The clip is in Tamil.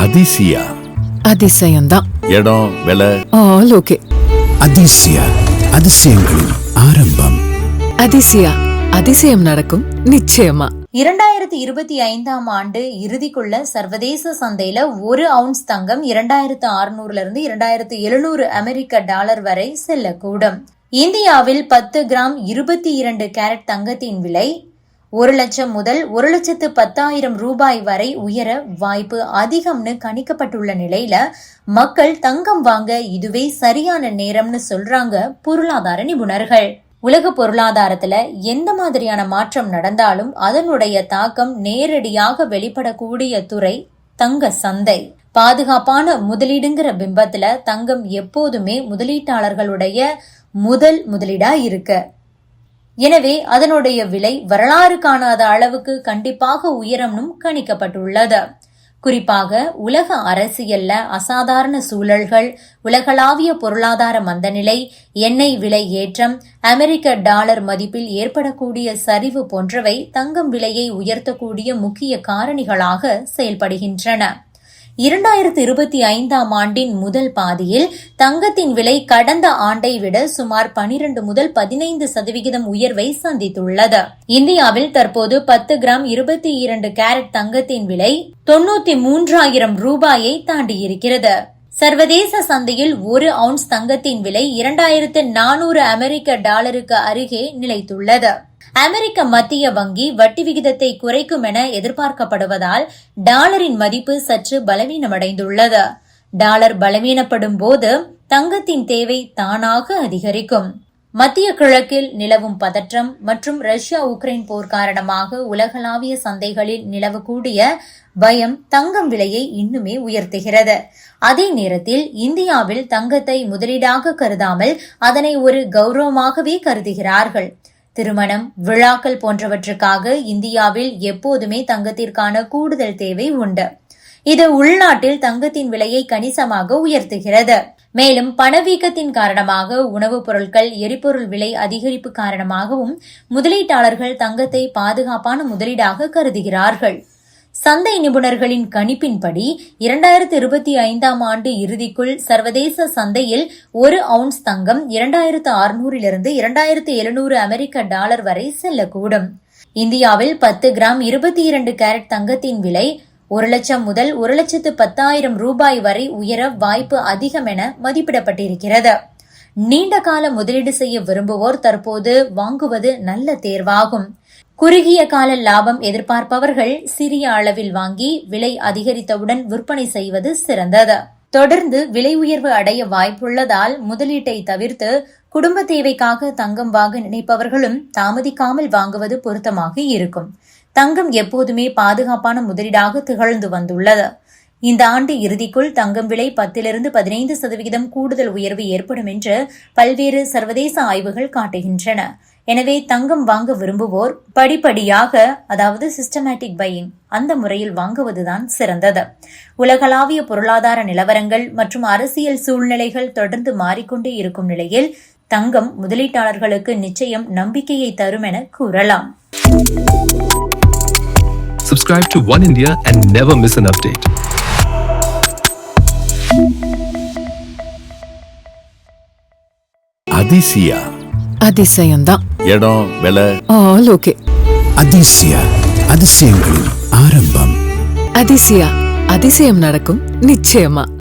அதிசயா. அதிசயம்தான். இடம் விலை? All okay. அதிசயா அதிசயங்களின் ஆரம்பம். அதிசயா அதிசயம் நடக்கும் நிச்சயமா. இரண்டாயிரத்தி இருபத்தி ஐந்தாம் ஆண்டு இறுதிக்குள்ள சர்வதேச சந்தையில ஒரு அவுன்ஸ் தங்கம் இரண்டாயிரத்து அறுநூறுல இருந்து இரண்டாயிரத்து எழுநூறு அமெரிக்க டாலர் வரை செல்லக்கூடும். இந்தியாவில் பத்து கிராம் இருபத்தி இரண்டு கேரட் தங்கத்தின் விலை ஒரு லட்சம் முதல் ஒரு லட்சத்து பத்தாயிரம் ரூபாய் வரை உயர வாய்ப்பு அதிகம்னு கணிக்கப்பட்டுள்ள நிலையில மக்கள் தங்கம் வாங்க இதுவே சரியான நேரம்னு சொல்றாங்க பொருளாதார நிபுணர்கள். உலக பொருளாதாரத்துல எந்த மாதிரியான மாற்றம் நடந்தாலும் அதனுடைய தாக்கம் நேரடியாக வெளிப்படக்கூடிய துறை தங்க சந்தை. பாதுகாப்பான முதலீடுங்கிற பிம்பத்துல தங்கம் எப்போதுமே முதலீட்டாளர்களுடைய முதல் முதலீடா இருக்கு. எனவே அதனுடைய விலை வரலாறு காணாத அளவுக்கு கண்டிப்பாக உயரம்னும் கணிக்கப்பட்டுள்ளது. குறிப்பாக உலக அரசியல்ல அசாதாரண சூழல்கள் உலகளாவிய பொருளாதார மந்தநிலை எண்ணெய் விலை ஏற்றம் அமெரிக்க டாலர் மதிப்பில் ஏற்படக்கூடிய சரிவு போன்றவை தங்கம் விலையை உயர்த்தக்கூடிய முக்கிய காரணிகளாக செயல்படுகின்றன. இரண்டாயிரத்தி இருபத்தி ஐந்தாம் ஆண்டின் முதல் பாதியில் தங்கத்தின் விலை கடந்த ஆண்டை விட சுமார் பனிரெண்டு முதல் பதினைந்து சதவிகிதம் உயர்வை சந்தித்துள்ளது. இந்தியாவில் தற்போது பத்து கிராம் இருபத்தி இரண்டு கேரட் தங்கத்தின் விலை தொண்ணூத்தி மூன்றாயிரம் ரூபாயை தாண்டியிருக்கிறது. சர்வதேச சந்தையில் ஒரு அவுன்ஸ் தங்கத்தின் விலை இரண்டாயிரத்து நானூறு அமெரிக்க டாலருக்கு அருகே நிலைத்துள்ளது. அமெரிக்க மத்திய வங்கி வட்டி விகிதத்தை குறைக்கும் என எதிர்பார்க்கப்படுவதால் டாலரின் மதிப்பு சற்று பலவீனமடைந்துள்ளது. டாலர் பலவீனப்படும் போது தங்கத்தின் தேவை தானாக அதிகரிக்கும். மத்திய கிழக்கில் நிலவும் பதற்றம் மற்றும் ரஷ்யா உக்ரைன் போர் காரணமாக உலகளாவிய சந்தைகளில் நிலவக்கூடிய பயம் தங்கம் விலையை இன்னுமே உயர்த்துகிறது. அதே நேரத்தில் இந்தியாவில் தங்கத்தை முதலீடாக கருதாமல் அதனை ஒரு கௌரவமாகவே கருதுகிறார்கள். திருமணம் விழாக்கள் போன்றவற்றுக்காக இந்தியாவில் எப்போதுமே தங்கத்திற்கான கூடுதல் தேவை உண்டு. இது உள்நாட்டில் தங்கத்தின் விலையை கணிசமாக உயர்த்துகிறது. மேலும் பணவீக்கத்தின் காரணமாக உணவுப் பொருட்கள் எரிபொருள் விலை அதிகரிப்பு காரணமாகவும் முதலீட்டாளர்கள் தங்கத்தை பாதுகாப்பான முதலீடாக கருதுகிறார்கள். சந்தை நிபுணர்களின் கணிப்பின்படி இரண்டாயிரத்தி இருபத்தி ஐந்தாம் ஆண்டு இறுதிக்குள் சர்வதேச சந்தையில் ஒரு அவுன்ஸ் தங்கம் இரண்டாயிரத்து அறுநூறிலிருந்து இரண்டாயிரத்து எழுநூறு அமெரிக்க டாலர் வரை செல்லக்கூடும். இந்தியாவில் பத்து கிராம் இருபத்தி இரண்டு கேரட் தங்கத்தின் விலை ஒரு லட்சம் முதல் ஒரு லட்சத்து பத்தாயிரம் ரூபாய் வரை உயர வாய்ப்பு அதிகம் என மதிப்பிடப்பட்டிருக்கிறது. நீண்ட கால முதலீடு செய்ய விரும்புவோர் தற்போது வாங்குவது நல்ல தேர்வாகும். குறுகிய கால லாபம் எதிர்பார்ப்பவர்கள் சிறிய அளவில் வாங்கி விலை அதிகரித்தவுடன் விற்பனை செய்வது சிறந்தது. தொடர்ந்து விலை உயர்வு அடைய வாய்ப்புள்ளதால் முதலீட்டை தவிர்த்து குடும்ப தேவைக்காக தங்கம் வாங்க நினைப்பவர்களும் தாமதிக்காமல் வாங்குவது பொருத்தமாக இருக்கும். தங்கம் எப்போதுமே பாதுகாப்பான முதலீடாக திகழ்ந்து வந்துள்ளது. இந்த ஆண்டு இறுதிக்குள் தங்கம் விலை பத்திலிருந்து பதினைந்து சதவிகிதம் கூடுதல் உயர்வு ஏற்படும் என்று பல்வேறு சர்வதேச ஆய்வுகள் காட்டுகின்றன. எனவே தங்கம் வாங்க விரும்புவோர் படிப்படியாக அதாவது சிஸ்டமேட்டிக் பையிங் அந்த முறையில் வாங்குவதுதான் சிறந்தது. உலகளாவிய பொருளாதார நிலவரங்கள் மற்றும் அரசியல் சூழ்நிலைகள் தொடர்ந்து மாறிக்கொண்டே இருக்கும் நிலையில் தங்கம் முதலீட்டாளர்களுக்கு நிச்சயம் நம்பிக்கையை தரும் என கூறலாம். Subscribe to One India and never miss an update. Athisaya. அதிசயம்தான். இடம் விலை? All okay. அதிசயா அதிசயங்களின் ஆரம்பம். அதிசயா அதிசயம் நடக்கும் நிச்சயமா.